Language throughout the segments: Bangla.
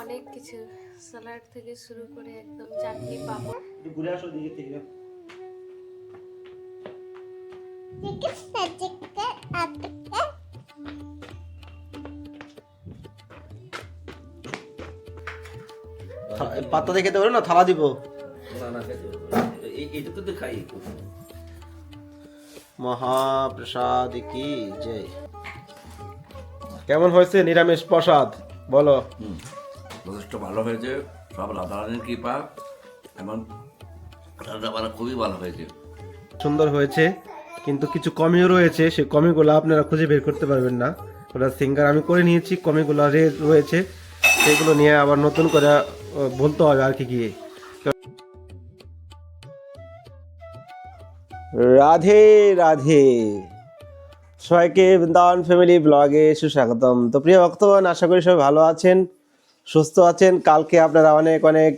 অনেক কিছু স্যালাড থেকে শুরু করে একদম চাটনি পাপড় ঘুরে আসো দিকে থেকে। পাত্তা দিয়ে খেতে না? থালা দিব। মহাপ্রসাদ কি জয় কেমন হয়েছে নিরামিষ প্রসাদ? বলো। হুম, যথেষ্ট ভালো হয়েছে। সব রাধারানীর কৃপা এমন রান্না বান্না খুবই ভালো হয়েছে। সুন্দর হয়েছে কিন্তু কিছু কমিও রয়েছে। সেই কমিগুলো আপনারা খুঁজে বের করতে পারবেন না। ওটা সিঙ্গার আমি করে নিয়েছি কমিগুলো রে- রয়েছে। সেগুলো নিয়ে আবার নতুন করে বলতে হবে আর কি গিয়ে রাধে রাধে। সবাইকে বৃন্দাবন ফ্যামিলি ব্লগে সুস্বাগতম। তো প্রিয় ভক্তগণ আশা করি সবাই ভালো আছেন। সুস্থ আছেন। কালকে আপনারা অনেক অনেক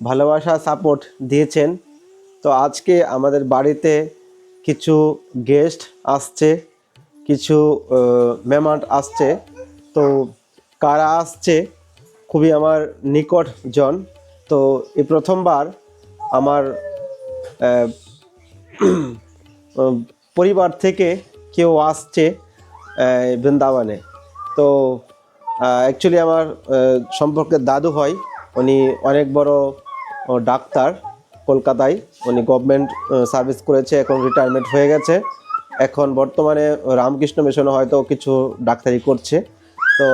ভালোবাসা সাপোর্ট দিয়েছেন। তো আজকে আমাদের বাড়িতে কিছু গেস্ট আসছে, কিছু মেহমান আসছে। তো কারা আসছে? খুবই আমার নিকট জন তো এই প্রথমবার আমার পরিবার থেকে কেউ আসছে বৃন্দাবনে। তো অ্যাকচুয়ালি আমার সম্পর্কে দাদু হয়, উনি অনেক বড় ডাক্তার কলকাতায়। উনি গভর্নমেন্ট সার্ভিস করেছে, এখন রিটায়ারমেন্ট হয়ে গেছে। এখন বর্তমানে রামকৃষ্ণ মিশনে হয়তো কিছু ডাক্তারি করছে। তো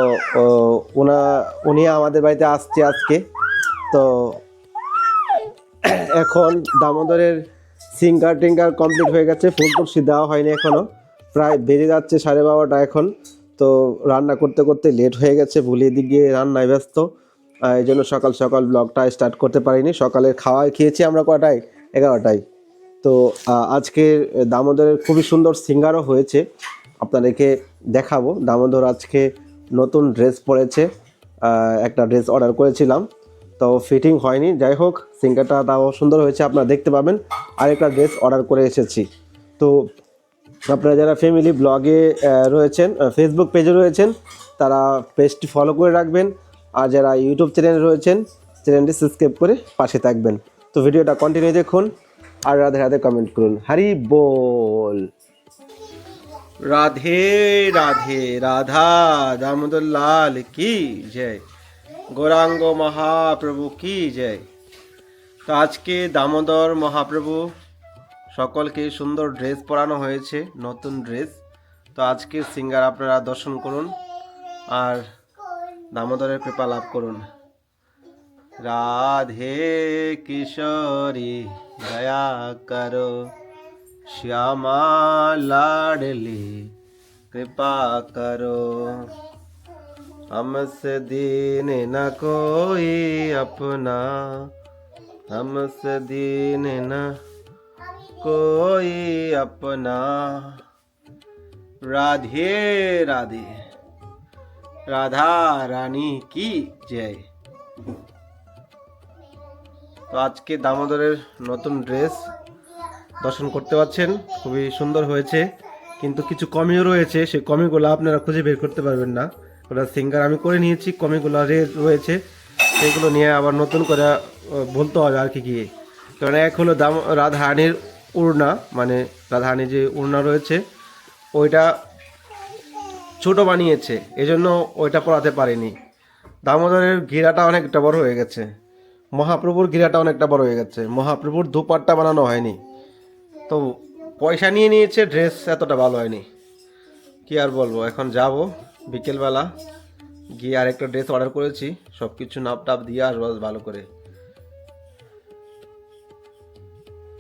ওনা উনি আমাদের বাড়িতে আসছে আজকে। তো, এখন দামোদরের সিঙ্গার টিঙ্গার কমপ্লিট হয়ে গেছে ফুল তুলসি দেওয়া হয়নি এখনও প্রায় বেজে যাচ্ছে সাড়ে বারোটা এখন। তো রান্না করতে করতে লেট হয়ে গেছে, ভুলিয়ে দিকে রান্নায় ব্যস্ত। এই জন্য সকাল সকাল ব্লগটা স্টার্ট করতে পারিনি। সকালে খাওয়াই খেয়েছি আমরা কটায়? এগারোটায়। তো আজকে দামোদরের খুবই সুন্দর সিঙ্গারও হয়েছে। আপনাদেরকে দেখাবো। দামোদর আজকে নতুন ড্রেস পরেছে। একটা ড্রেস অর্ডার করেছিলাম। তো ফিটিং হয়নি। যাই হোক, সিঙ্গারটা তাও সুন্দর হয়েছে, আপনারা দেখতে পাবেন। আর একটা ড্রেস অর্ডার করে এসেছি। তো আপনারা যারা ফ্যামিলি ব্লগে রয়েছেন ফেসবুক পেজে রয়েছেন, তারা পেজটি ফলো করে রাখবেন। আর যারা ইউটিউব চ্যানেলে রয়েছেন চ্যানেলটি সাবস্ক্রাইব করে পাশে থাকবেন। তো ভিডিওটা কন্টিনিউ দেখুন আর রাধে রাধে কমেন্ট করুন। হরি বল। রাধে রাধে, রাধা দামোদর লাল কি জয়? গৌরাঙ্গ মহাপ্রভু কি জয়? তো আজকে দামোদর মহাপ্রভু সকলকে সুন্দর ড্রেস পরানো হয়েছে নতুন ড্রেস তো আজকে সিঙ্গার আপনারা দর্শন করুন আর দামোদরের কৃপা লাভ করুন রাধে কিশোরী দয়া করো শ্যামা লাডলি কৃপা করো हमसे दीन न कोई अपना हमसे दीन न कोई अपना राधे राधे রাধা রানী কি জয় তো আজকে দামোদরের নতুন ড্রেস দর্শন করতে পাচ্ছেন খুবই সুন্দর হয়েছে কিন্তু কিছু কমিও রয়েছে সেই কমিগুলো আপনারা খুঁজে বের করতে পারবেন না ওটা সিঙ্গার আমি করে নিয়েছি কমিগুলো রে- রয়েছে সেগুলো নিয়ে আবার নতুন করে আহ, বলতে হবে আর কি গিয়ে কারণ এক হলো দাম রাধারানীর উড়না মানে রাধারানীর যে উড়না রয়েছে, ওইটা ছোট বানিয়েছে, এজন্য ওইটা পড়াতে পারেনি। দামোদরের ঘিরাটা অনেকটা বড় হয়ে গেছে। মহাপ্রভুর ঘিরাটা অনেকটা বড় হয়ে গেছে। মহাপ্রভুর দুপাট্টা বানানো হয়নি। তো পয়সা নিয়ে নিয়েছে, ড্রেস এতটা ভালো হয়নি। কি আর বলব, এখন যাব বিকেলবেলা। গিয়ে আরেকটা ড্রেস অর্ডার করেছি সব কিছু নাপ টাপ দিয়ে আসব ভালো করে।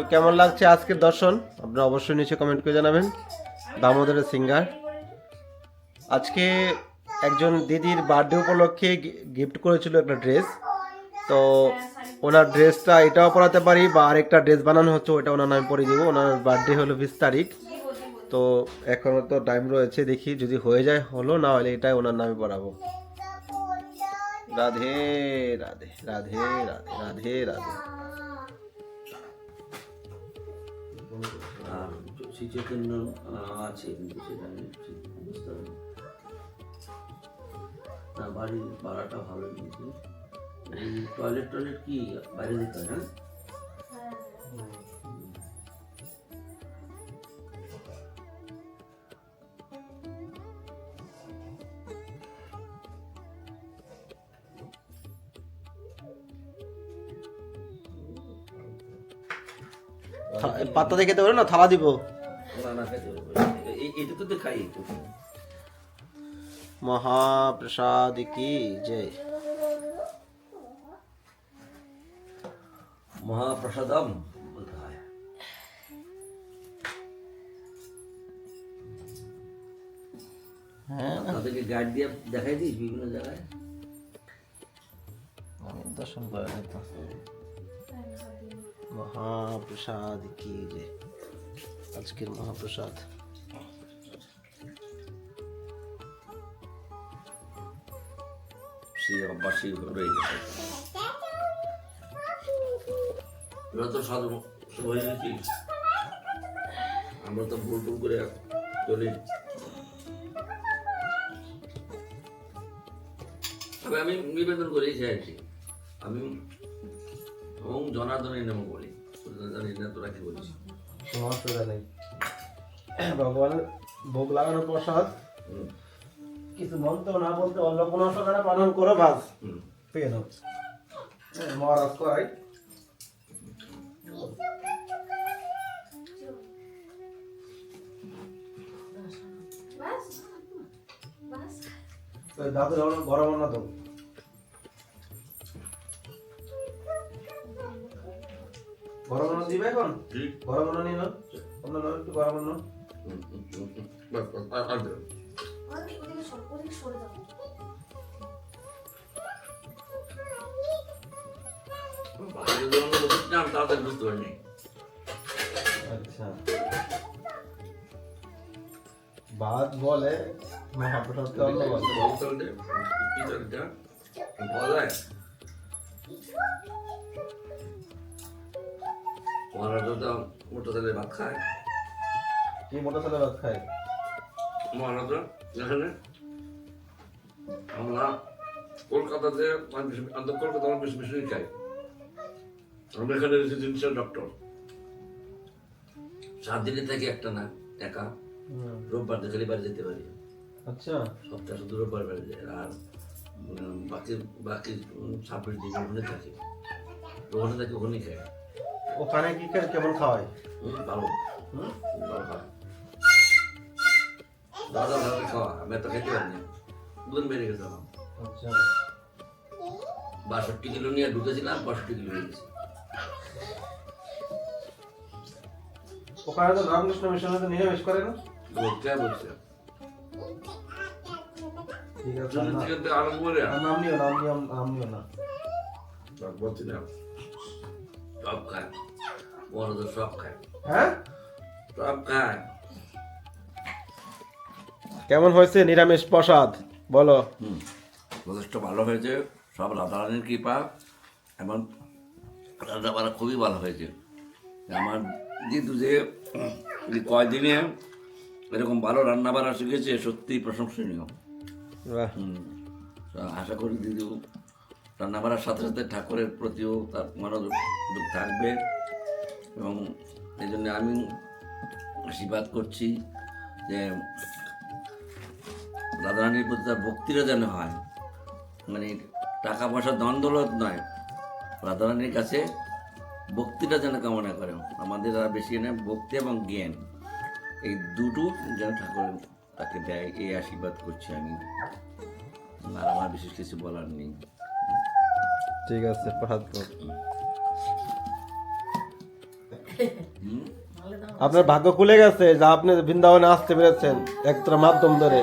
তো কেমন লাগছে আজকের দর্শন? আপনারা অবশ্যই নিচে কমেন্ট করে জানাবেন। দামোদরের সিঙ্গার। আজকে একজন দিদির বার্থডে উপলক্ষে গিফট করেছিল একটা ড্রেস তো ওনার ড্রেসটা এটাও পরাতে পারি বা আরেকটা ড্রেস বানানো হচ্ছে ওটা ওনার নামে পরিয়ে দিব। ওনার বার্থডে হলো বিশ তারিখ। তো এখনও তো টাইম রয়েছে, দেখি যদি হয়ে যায়, হলো না হলে এটাই ওনার নামে পড়াবো রাধে রাধে রাধে রাধে রাধে রাধে। চৈতন্য আছে কিন্তু সেটা আমি ঠিক, বুঝতে পারি না, বাড়ির ভাড়াটা ভালো কিন্তু। টয়লেট টয়লেট কি বাইরে দিতে হয় হ্যাঁ? দিয়ে খেতে পারো না? থালা দিব। না না খাইতে হবে তো খাই একটু মহাপ্রসাদ কি জয় মহাপ্রসাদম বলতে হয় হ্যাঁ তাদেরকে গাইড দিয়ে দেখাই দিস বিভিন্ন জায়গায় দর্শন করে মহাপ্রসাদ কি যে আজকের মহাপ্রসাদ আমরা তো ভুল টুল করে চলি তবে আমি নিবেদন করি চাইছি আমি ওম জনার্দনের নাম বলি জানি না তোরা কি বলিস কোনো অসুবিধা নেই। ভগবানের ভোগ লাগানোর প্রসাদ। কিছু মন্ত্র না বলতে অন্য কোনো সকালে পালন করো বাস। পেয়ে নাও হ্যাঁ, মহারাজ করাই। বাস। বাস। তো দাদু যখন গরম না তো ওদিকে ওদিকে সর ওদিকে সরে যাও বাইরে যখন বসেছিলাম তাড়াতাড়ি বুঝতে পারিনি আচ্ছা। ভাত বলে মহাপ্রসাদকে বলে। হলে কি দরকার? বলা। মহারাজা তো মোটা তেলে ভাত খায়। কি মোটা ভাত খায়? মহারাজা এখানে। আমরা কলকাতাতে আমি বেশি- কলকাতা আমরা বেশি বেশি খাই আমরা এখানে রেসিডেন্সিয়াল ডক্টর সাত দিনে থাকি একটা না একা। রোববার দেখালে বাড়ি যেতে পারি। আচ্ছা। সপ্তাহে শুধু রোববার বাড়ি যায়। আর বাকি বাকি ছাব্বিশ দিন ওখানে থাকি। ওখানে থাকি ওখানেই খাই ওখানে কি কেমন খাওয়ায়? ভালো। দাদা ভালো খাওয়া। আমি এত খেতে পারিনি দুদিন বেড়ে গেছে আমার। আচ্ছা। বাষট্টি কিলো নিয়ে ঢুকেছিলাম পঁয়ষট্টি কিলো হয়ে গেছে। ওখানে তো রামকৃষ্ণ মিশনে তো নিরামিষ করে না? বলছে ঠিক আছে। আরম্ভ করে নাম নিও নাম নিও নাম নিও না। সব খায়। বড় তো সব খায় হ্যাঁ সব খায় কেমন হয়েছে নিরামিষ প্রসাদ? বলো। হুম যথেষ্ট ভালো হয়েছে। সব রাধারানীর কৃপা। এবং রান্না বাড়া খুবই ভালো হয়েছে। আমার যেহেতু যে কয়দিনে এরকম ভালো রান্না বাড়া শিখেছে সত্যি প্রশংসনীয়। আশা করি দিদি রান্না বাড়ার সাথে সাথে ঠাকুরের প্রতিও তার মনোযোগ থাকবে। এবং এই জন্য আমি আশীর্বাদ করছি যে রাধারানীর প্রতি তার ভক্তিটা যেন হয়। মানে টাকা পয়সা দ্বন্দ্বলত নয়। রাধারানীর কাছে ভক্তিটা যেন কামনা করে। আমাদের আর বেশি না ভক্তি এবং জ্ঞান। এই দুটো যেন ঠাকুর তাকে দেয়, এই আশীর্বাদ করছি আমি। আর আমার বিশেষ কিছু বলার নেই। ঠিক আছে, প্রসাদ? আপনার ভাগ্য খুলে গেছে যে আপনি বৃন্দাবনে আসতে পেরেছেন একটা মাধ্যম ধরে।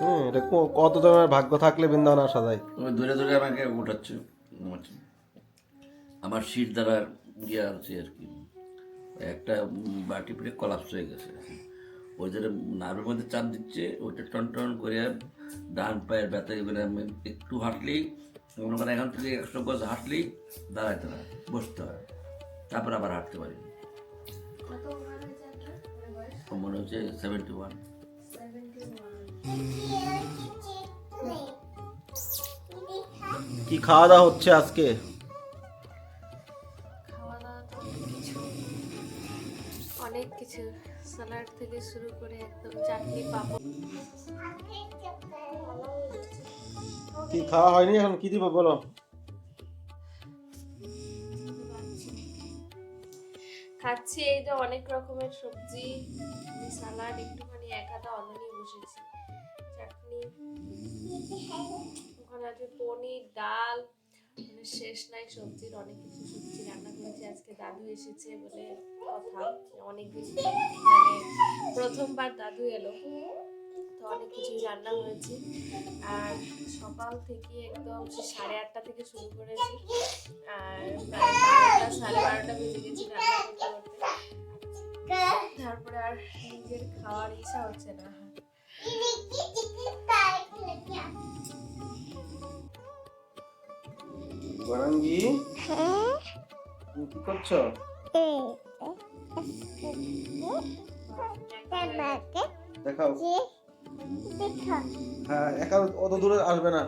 হুম এটা কত জনের ভাগ্য থাকলে বৃন্দাবনে আসা যায়? তুমি দূরে দূরে আমাকে উঠাচ্ছ আমার শীত দ্বারা ইয়ে আছে আর কি। একটা বাটি পেটে কলাপস হয়ে গেছে। ওই যে নার্ভের মধ্যে চাপ দিচ্ছে ওইটা টন টন করে ডান পায়ের ব্যথা করে আমি একটু হাঁটলেই মনে করেন এখান থেকে একশো গজ হাঁটলেই দাঁড়াইতে হয় বসতে হয়। তারপর আবার হাঁটতে পারি কত ওভার হয়েছে আপনার? বয়স? আমার মনে হচ্ছে সেভেন্টি ওয়ান কি খাওয়া দাওয়া হচ্ছে আজকে? খাওয়া দাওয়া তো অনেক কিছু। অনেক কিছু। স্যালাড থেকে শুরু করে একদম চাটনি পাপড় কি খাওয়া হয়নি এখন? কি দিব বলো? খাচ্ছি এই যে অনেক রকমের সবজি সালাড একটুখানি এক আধা অন্য নিয়ে বসেছি। চাটনি, ওখানে আছে পনির, ডাল মানে শেষ নাই সবজির, অনেক কিছু সবজি রান্না করেছি। আজকে দাদু এসেছে বলে কথা। অনেক বেশি মানে প্রথমবার দাদু এলো। তো অনেক কিছুই রান্না হয়েছে। আর সকাল থেকে একদম সাড়ে আটটা থেকে শুরু করেছি। আর প্রায় বারোটা সাড়ে বারোটা বেজে গেছি রান্না করতে করতে। তারপরে আর নিজের খাওয়ার ইচ্ছা হচ্ছে না। গরঙ্গি তুমি কি করছ? দেখাও। হ্যাঁ একা অত দূরে আসবে না।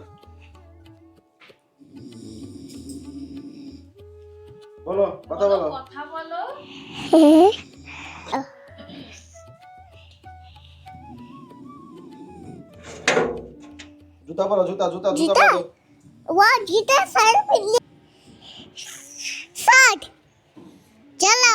বলো কথা বলো। কথা বলো। জুতা পরো জুতা জুতা জুতা পরো What guitar sir? Start. चलो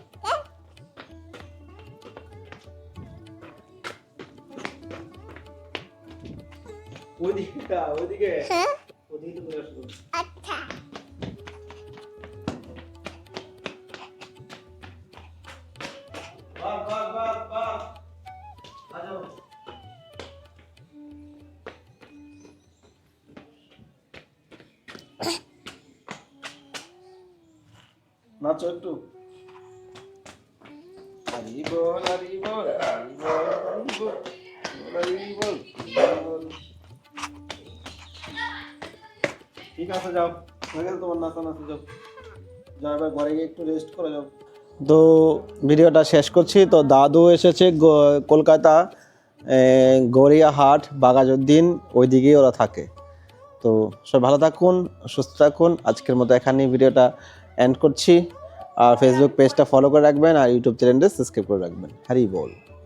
ওইদিকটা ওইদিকে হ্যাঁ? ওইদিকে তো বসে আচ্ছা। বাপ নাচো একটু। ঠিক আছে, যাও। হয়ে তোমার নাচা নাচা যাও। যাও, এবার ঘরে গিয়ে একটু রেস্ট করে যাও। তো ভিডিওটা শেষ করছি। তো দাদু এসেছে কলকাতা গড়িয়াহাট বাগাজউদ্দিন ওইদিকেই ওরা থাকে। তো সব ভালো থাকুন, সুস্থ থাকুন। আজকের মতো এখানেই ভিডিওটা এন্ড করছি। আর ফেসবুক পেজটা ফলো করে রাখবেন আর ইউটিউব চ্যানেলটা সাবস্ক্রাইব করে রাখবেন। হ্যারি বল।